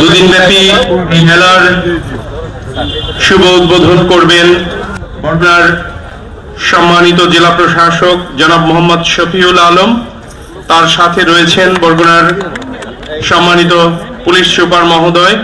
দুদিন ব্যাপী এই মেলার শুভ উদ্বোধন করবেন বর্ণার সম্মানিত জেলা প্রশাসক জনাব মোহাম্মদ শফিউল আলম। তার সাথে রয়েছেন বরগুনার সম্মানিত পুলিশ সুপার মহোদয়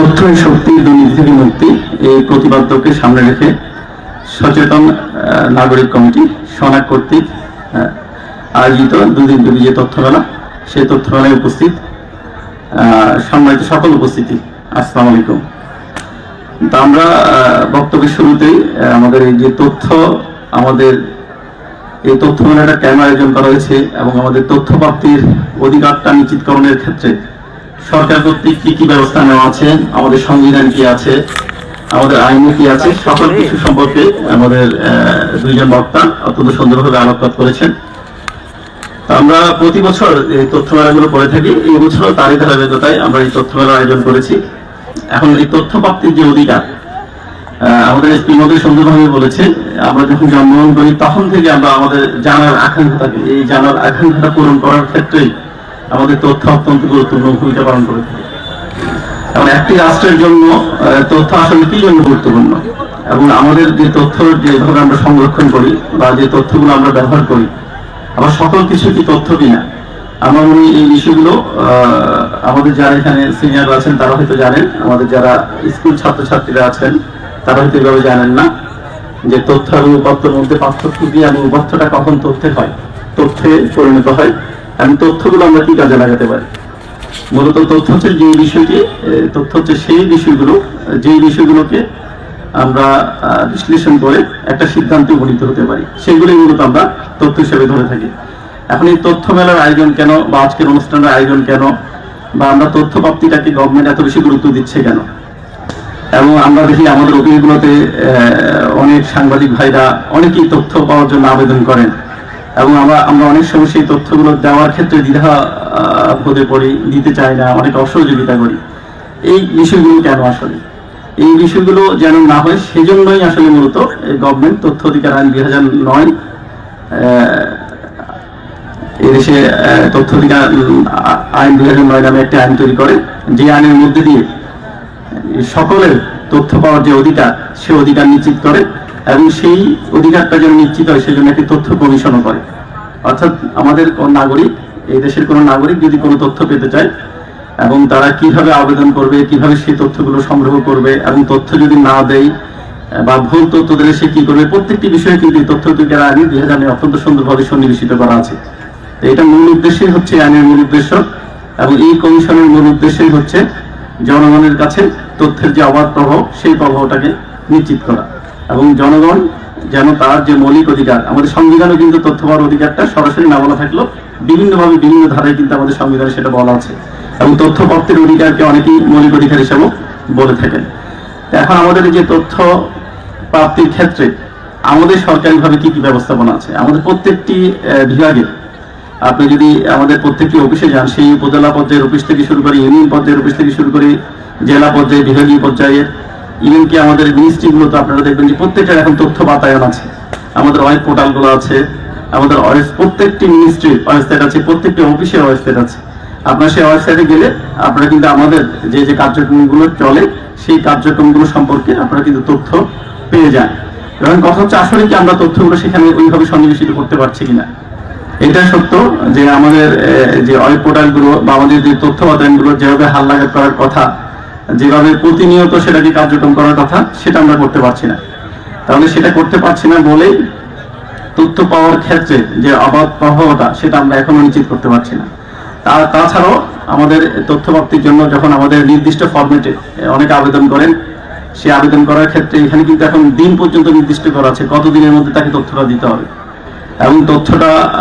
তথ্যই শক্তি, দুর্নীতি মুক্তি এই প্রতিপাদ্যকে সামনে রেখে সচেতন নাগরিক কমিটি, সনাক কর্তৃক আয়োজিত দুদিন ব্যাপী যে তথ্য মেলা সেই তথ্য মেলায় উপস্থিত সম্মানিত সকল উপস্থিতি। আসসালামু আলাইকুম। তা আমরা বক্তব্যের শুরুতেই আমাদের এই যে তথ্য, আমাদের এই তথ্য মেলাটা কেন আয়োজন করা হয়েছে এবং আমাদের তথ্য প্রাপ্তির অধিকারটা নিশ্চিতকরণের ক্ষেত্রে সরকার কর্তৃক কি কি ব্যবস্থা নেওয়া আছে? আমাদের সংবিধান কি আছে? আমাদের আইনে কি আছে? সকল কিছু সম্পর্কে আমাদের দুইজন বক্তা অত্যন্ত সুন্দরভাবে আলোকপাত করেছেন। আমরা প্রতি বছর এই তথ্য মেলাগুলো করে থাকি। এই বছরও তারই ধারাবাহিকতায় আমরা এই তথ্য মেলার আয়োজন করেছি। এখন এই তথ্য প্রাপ্তির যে অধিকার আমাদের ইতিমধ্যে সুন্দরভাবে বলেছে আমরা যখন জন্মগ্রহণ করি, তখন থেকে আমরা আমাদের জানার আকাঙ্ক্ষা থাকে এই জানার আকাঙ্ক্ষাটা পূরণ করার ক্ষেত্রেই আমাদের তথ্য অত্যন্ত গুরুত্বপূর্ণ ভূমিকা পালন করে থাকে একটি রাষ্ট্রের জন্য তথ্য আসলে কি জন্য গুরুত্বপূর্ণ? এবং আমাদের যে তথ্য যেভাবে আমরা সংরক্ষণ করি বা যে তথ্যগুলো আমরা ব্যবহার করি, আবার সকল কিছু কি তথ্য কিনা? আমার মনে এই বিষয়গুলো আমাদের যারা এখানে সিনিয়র আছেন, তারা হয়তো জানেন। আমাদের যারা স্কুল ছাত্রছাত্রীরা আছেন, তারা হয়তো এভাবে জানেন না যে তথ্য এবং উপাত্তর মধ্যে পার্থক্য কি এবং উপাত্তটা কখন তথ্যে হয়? তথ্যে পরিণত হয়। এবং তথ্যগুলো আমরা কি কাজে লাগাতে পারি? মূলত তথ্য হচ্ছে যে বিষয়টি তথ্য হচ্ছে সেই বিষয়গুলো, যে বিষয়গুলোকে আমরা বিশ্লেষণ করে একটা সিদ্ধান্তে উপনীত হতে পারি। সেগুলোই মূলত আমরা তথ্য হিসেবে ধরে থাকি। এখন এই তথ্য মেলার আয়োজন কেন বা আজকের অনুষ্ঠানের আয়োজন কেন বা আমরা তথ্য প্রাপ্তিটাকে গভর্নমেন্ট এত বেশি গুরুত্ব দিচ্ছে কেন? এবং আমরা দেখি আমাদের অফিসগুলোতে অনেক সাংবাদিক ভাইরা অনেকেই তথ্য পাওয়ার জন্য আবেদন করেন। এবং আমরা আমরা অনেক সময় সেই তথ্যগুলো দেওয়ার ক্ষেত্রে দ্বিধা বোধে পড়ি দিতে চাই না, অনেক অসহযোগিতা করি। এই বিষয়গুলো কেন আসলে? এই বিষয়গুলো যেন না হয়, সেজন্যই আসলে মূলত গভর্নমেন্ট তথ্য অধিকার আইন দুই হাজার নয় এদেশে তথ্য অধিকার আইন দুই হাজার নয় নামে একটি আইন তৈরি করে। যে আইনের মধ্যে দিয়ে সকলের তথ্য পাওয়ার যে অধিকার, সে অধিকার নিশ্চিত করে। এবং সেই অধিকারটা যেন নিশ্চিত হয় সেজন্য একটি তথ্য কমিশনও করে। অর্থাৎ আমাদের কোন নাগরিক, এই দেশের কোনো নাগরিক যদি কোনো তথ্য পেতে চায়, এবং তারা কীভাবে আবেদন করবে, কীভাবে সেই তথ্যগুলো সংগ্রহ করবে, এবং তথ্য যদি না দেয়, বা ভুল তথ্য দিলে সে কি করবে, প্রত্যেকটি বিষয়ে কিন্তু এই তথ্য অধিকার আইনে দুই হাজার অত্যন্ত সুন্দরভাবে সন্নিবেশিত করা আছে। এটা মূল উদ্দেশ্যই হচ্ছে আইনের মূল উদ্দেশ্য, এবং এই কমিশনের মূল উদ্দেশ্যই হচ্ছে জনগণের কাছে তথ্যের যে অবাধ প্রভাব, সেই প্রভাবটাকে নিশ্চিত করা। এবং জনগণ যেন তার যে মৌলিক অধিকার, আমাদের সংবিধানে কিন্তু তথ্য পাওয়ার অধিকারটা সরাসরি না বলা থাকলেও বিভিন্নভাবে বিভিন্ন ধারায় কিন্তু আমাদের সংবিধানে সেটা বলা আছে এবং তথ্য প্রাপ্তির অধিকারকে অনেকেই মৌলিক অধিকার হিসেবেও বলে থাকেন। এখন আমাদের যে তথ্য প্রাপ্তির ক্ষেত্রে আমাদের সরকারিভাবে কি কি ব্যবস্থাপনা আছে? আমাদের প্রত্যেকটি বিভাগে আপনি যদি আমাদের প্রত্যেকটি অফিসে যান, সেই উপজেলা পর্যায়ের অফিস থেকে শুরু করে ইউনিয়ন পর্যায়ের অফিস থেকে শুরু করে জেলা পর্যায়ে, বিভাগীয় পর্যায়ে ইভেন আমাদের মিনিস্ট্রিগুলোতে আপনারা দেখবেন যে প্রত্যেকটার এখন তথ্য বাতায়ন আছে। আমাদের ওয়েব পোর্টালগুলো আছে, আমাদের OS প্রত্যেকটি মিনিস্ট্রির ওয়েবসাইট আছে, প্রত্যেকটি অফিসের ওয়েবসাইট আছে। আপনার সেই ওয়েবসাইটে গেলে আপনারা কিন্তু আমাদের যে যে কার্যক্রমগুলো চলে, সেই কার্যক্রমগুলো সম্পর্কে আপনারা কিন্তু তথ্য পেয়ে যান। এবং কথা হচ্ছে আসলে কি আমরা তথ্যগুলো সেখানে ওইভাবে সন্নিবেশিত করতে পারছি কিনা? এটা সত্য যে আমাদের যে ওয়েব পোর্টালগুলো বা আমাদের যে তথ্য বাতায়নগুলো যেভাবে হালনাগাদ করার কথা যেভাবে প্রতিনিয়ত সেটাকে কার্যক্রম করার কথা, সেটা আমরা করতে পারছি না। তাহলে সেটা করতে পারছি না বলেই তথ্য পাওয়ার ক্ষেত্রে যে অবাধ প্রবাহটা সেটা আমরা এখনও নিশ্চিত করতে পারছি না। তা- তাছাড়াও আমাদের তথ্য প্রাপ্তির জন্য যখন আমাদের নির্দিষ্ট ফরম্যাটে অনেকে আবেদন করেন, সে আবেদন করার ক্ষেত্রে এখানে কিন্তু এখন দিন পর্যন্ত নির্দিষ্ট করা আছে, কতদিনের মধ্যে তাকে তথ্যটা দিতে হবে। এবং তথ্যটা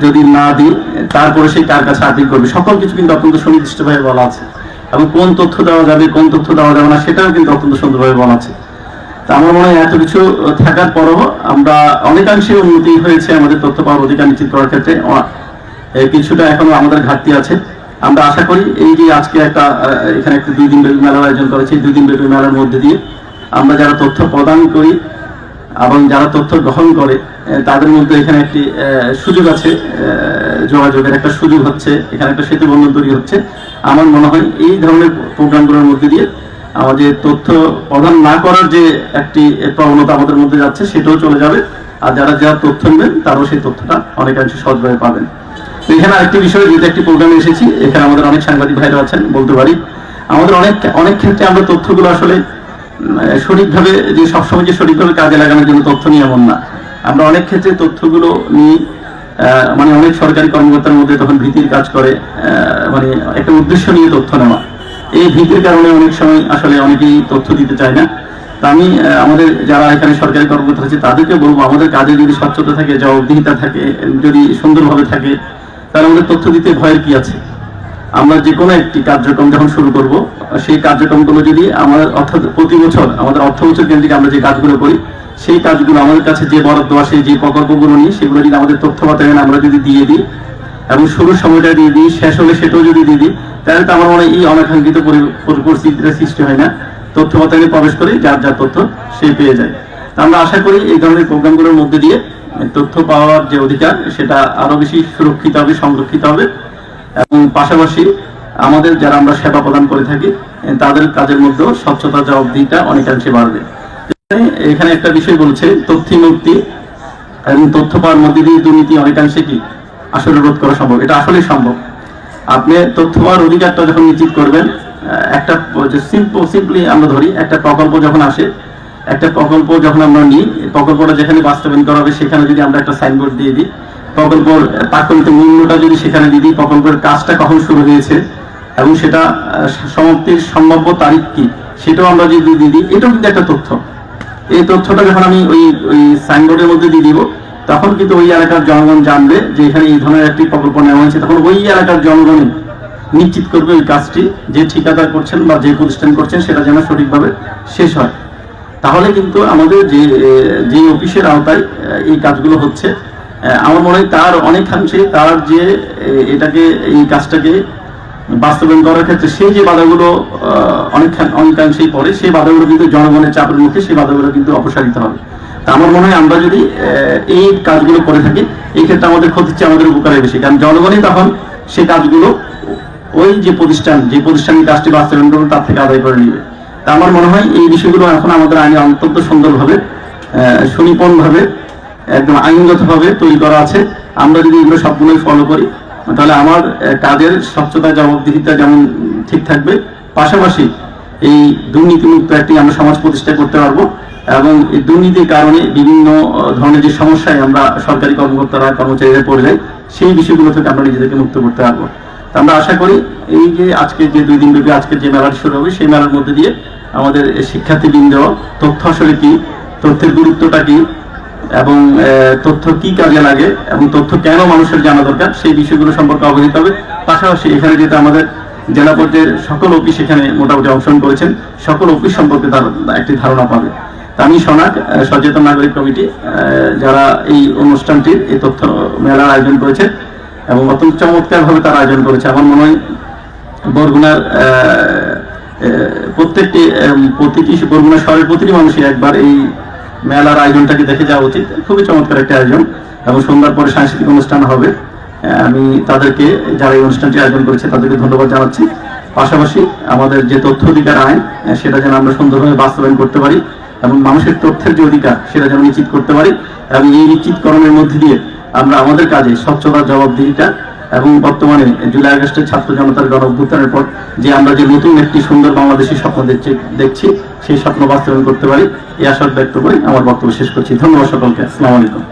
যদি না দিই, তারপরে সেই কার কাছে আপিল করবে? সকল কিছু কিন্তু অত্যন্ত সুনির্দিষ্টভাবে বলা আছে। এবং কোন তথ্য দেওয়া যাবে, কোন তথ্য দেওয়া যাবে না, সেটাও কিন্তু অত্যন্ত সুন্দরভাবে বলা আছে। তা আমার মনে হয় এত কিছু থাকার পরও আমরা অনেকাংশে উন্নতি হয়েছে আমাদের তথ্য পাওয়ার অধিকার নিশ্চিত করার ক্ষেত্রে। কিছুটা এখনও আমাদের ঘাটতি আছে। আমরা আশা করি এই যে আজকে একটা এখানে একটা দুই দিন ব্যাপী মেলার আয়োজন করেছি দুই দিন ব্যাপী মেলার মধ্যে দিয়ে আমরা যারা তথ্য প্রদান করি এবং যারা তথ্য গ্রহণ করে তাদের মধ্যে এখানে একটি সুযোগ আছে যোগাযোগের একটা সুযোগ হচ্ছে, এখানে একটা সেতু বন্ধন তৈরি হচ্ছে। আমার মনে হয় এই ধরনের প্রোগ্রামগুলোর মধ্যে দিয়ে আমাদের তথ্য প্রদান না করার যে একটি প্রবণতা আমাদের মধ্যে যাচ্ছে, সেটাও চলে যাবে। আর যারা যারা তথ্য নেবেন, তারাও সেই তথ্যটা অনেকাংশে সহজভাবে পাবেন। এখানে আরেকটি বিষয় যেটা একটি প্রোগ্রামে এসেছি, এখানে আমাদের অনেক সাংবাদিক ভাইরা আছেন, বলতে পারি। আমাদের অনেক অনেক ক্ষেত্রে আমরা তথ্যগুলো আসলে সঠিকভাবে যে সবসময় যে সঠিকভাবে কাজে লাগানোর জন্য তথ্য নিয়ে এমন না। আমরা অনেক ক্ষেত্রে তথ্যগুলো নিয়ে মানে অনেক সরকারি কর্মকর্তার মধ্যে তখন ভীতির কাজ করে মানে একটা উদ্দেশ্য নিয়ে তথ্য নেওয়া। এই ভীতির কারণে অনেক সময় আসলে অনেকেই তথ্য দিতে চায় না। তা আমি আমাদের যারা এখানে সরকারি কর্মকর্তা আছে, তাদেরকে বলব, আমাদের কাজে যদি স্বচ্ছতা থাকে, জবাবদিহিতা থাকে, যদি সুন্দরভাবে থাকে, তাহলে আমাদের তথ্য দিতে ভয়ের কি আছে? আমরা যে কোনো একটি কার্যক্রম যখন শুরু করব, সেই কার্যক্রমগুলো যদি আমাদের অর্থাৎ প্রতি বছর, আমাদের অর্থ বছর কেন্দ্রিক আমরা যে কাজগুলো করি, সেই কাজগুলো আমাদের কাছে যে বরাদ্দ আসে যে প্রকল্পগুলো নিই সেগুলো যদি আমাদের তথ্য বাতায়ন আমরা যদি দিয়ে দিই এবং শুরুর সময়টা দিয়ে দিই, শেষ হলে সেটাও যদি দিয়ে দিই, তাহলে তো আমার মনে এই অনাকাঙ্ক্ষিত পরি- পরি- পরিস্থিতিটা সৃষ্টি হয় না। তথ্য বাতায়নে প্রবেশ করে, যার যার তথ্য সে পেয়ে যায়। তা আমরা আশা করি এই ধরনের প্রোগ্রামগুলোর মধ্যে দিয়ে তথ্য পাওয়ার যে অধিকার, সেটা আরও বেশি সুরক্ষিত হবে, সংরক্ষিত হবে। এবং পাশাপাশি আমাদের যারা আমরা সেবা প্রদান করে থাকি তাদের কাজের মধ্যেও স্বচ্ছতা জবাবদিহিটা অনেকাংশে বাড়বে। এখানে- একটা বিষয় বলছে তথ্য মুক্তি এবং তথ্য পাওয়ার মধ্যে দিয়ে দুর্নীতি অনেকাংশে কি? আসলে রোধ করা সম্ভব। এটা আসলেই সম্ভব। আপনি তথ্য পাওয়ার অধিকারটা যখন নিশ্চিত করবেন একটা সিম্পল সিম্পলি আমরা ধরি, একটা প্রকল্প যখন আসে, একটা প্রকল্প যখন আমরা নিই, প্রকল্পটা যেখানে বাস্তবায়ন করা হবে, সেখানে যদি আমরা একটা সাইনবোর্ড দিয়ে দিই প্রকল্পর তাৎক্ষণিক মূল্যটা যদি সেখানে দিয়ে দিই প্রকল্পের কাজটা কখন শুরু হয়েছে এবং সেটা সমাপ্তির সম্ভাব্য তারিখ কি, সেটাও আমরা যদি দিয়ে দিই, এটাও কিন্তু একটা তথ্য। এই তথ্যটা যখন আমি ওই ওই সাইনবোর্ডের মধ্যে দিয়ে দিব। তখন কিন্তু ওই এলাকার জনগণ জানবে যে এখানে এই ধরনের একটি প্রকল্প নেওয়া হয়েছে। তখন ওই এলাকার জনগণই নিশ্চিত করবে ওই কাজটি, যে ঠিকাদার করছেন বা যে প্রতিষ্ঠান করছেন, সেটা যেন সঠিকভাবে শেষ হয়। তাহলে কিন্তু আমাদের যে যে অফিসের আওতায় এই কাজগুলো হচ্ছে আমার মনে হয় তার অনেকাংশে তার যে এটাকে, এই কাজটাকে বাস্তবায়ন করার ক্ষেত্রে সেই যে বাধাগুলো অনেকাংশেই পড়ে সেই বাধাগুলো কিন্তু জনগণের চাপের মুখে সেই বাধাগুলো কিন্তু অপসারিত হবে। তা আমার মনে হয় আমরা যদি এই কাজগুলো করে থাকি, এই ক্ষেত্রে আমাদের ক্ষতি হচ্ছে আমাদের উপকারে বেশি। কারণ জনগণই তখন সেই কাজগুলো, ওই যে প্রতিষ্ঠান যে প্রতিষ্ঠান কাজটি বাস্তবায়ন করবে, তার থেকে আদায় করে নিবে। তা আমার মনে হয় এই বিষয়গুলো এখন আমাদের আইনে অত্যন্ত সুন্দরভাবে সুনিপুণ ভাবে একদম আইনগতভাবে তৈরি করা আছে। আমরা যদি এগুলো সবগুলোই ফলো করি, তাহলে আমার কাজের স্বচ্ছতা, জবাবদিহিতা যেমন ঠিক থাকবে, পাশাপাশি এই দুর্নীতিমুক্ত একটি আমরা সমাজ প্রতিষ্ঠা করতে পারব এবং এই দুর্নীতির কারণে বিভিন্ন ধরনের যে সমস্যায় আমরা সরকারি কর্মকর্তারা, কর্মচারীরা পড়ে যাই সেই বিষয়গুলো থেকে আমরা নিজেদেরকে মুক্ত করতে পারব। আমরা আশা করি এই যে আজকে যে দুই দিন ব্যাপী আজকে যে মেলাটি শুরু হবে, সেই মেলার মধ্যে দিয়ে আমাদের শিক্ষার্থী শিক্ষার্থীবৃন্দ, তথ্য আসলে কি, তথ্যের গুরুত্বটা কি এবং তথ্য কি কাজে লাগে এবং তথ্য কেন মানুষের জানা দরকার, সেই বিষয়গুলো সম্পর্কে অবহিত হবে। পাশাপাশি এখানে যেটা আমাদের জেলা পর্যায়ের সকল অফিস এখানে মোটামুটি অংশগ্রহণ করেছেন, সকল অফিস সম্পর্কে তার একটি ধারণা পাবে। আমি সোনাক সচেতন নাগরিক কমিটি যারা এই অনুষ্ঠানটির এই তথ্য মেলার আয়োজন করেছে এবং অত্যন্ত চমৎকার ভাবে তার আয়োজন করেছে। আমার মনে হয় বরগুনার প্রত্যেকটি প্রতিটি, বরগুনা শহরের প্রতিটি মানুষই একবার এই মেলার আয়োজনটাকে দেখে যাওয়া উচিত। খুবই চমৎকার একটা আয়োজন এবং সন্ধ্যার পরে সাংস্কৃতিক অনুষ্ঠান হবে। আমি তাদেরকে, যারা এই অনুষ্ঠানটি আয়োজন করেছে, তাদেরকে ধন্যবাদ জানাচ্ছি। পাশাপাশি আমাদের যে তথ্য অধিকার আইন সেটা যেন আমরা সুন্দরভাবে বাস্তবায়ন করতে পারি এবং মানুষের তথ্যের যে অধিকার, সেটা যেন নিশ্চিত করতে পারি এবং এই নিশ্চিতকরণের মধ্যে দিয়ে আমরা আমাদের কাজে স্বচ্ছতা জবাবদিহিতা এবং বর্তমানে জুলাই আগস্টের ছাত্র জনতার গণ পর যে আমরা যে নতুন একটি সুন্দর বাংলাদেশের স্বপ্ন দেখছি সেই স্বপ্ন বাস্তবায়ন করতে পারি। এই আশা ব্যক্ত করে আমার বক্তব্য শেষ করছি। ধন্যবাদ সকলকে। আসসালামু আলাইকুম।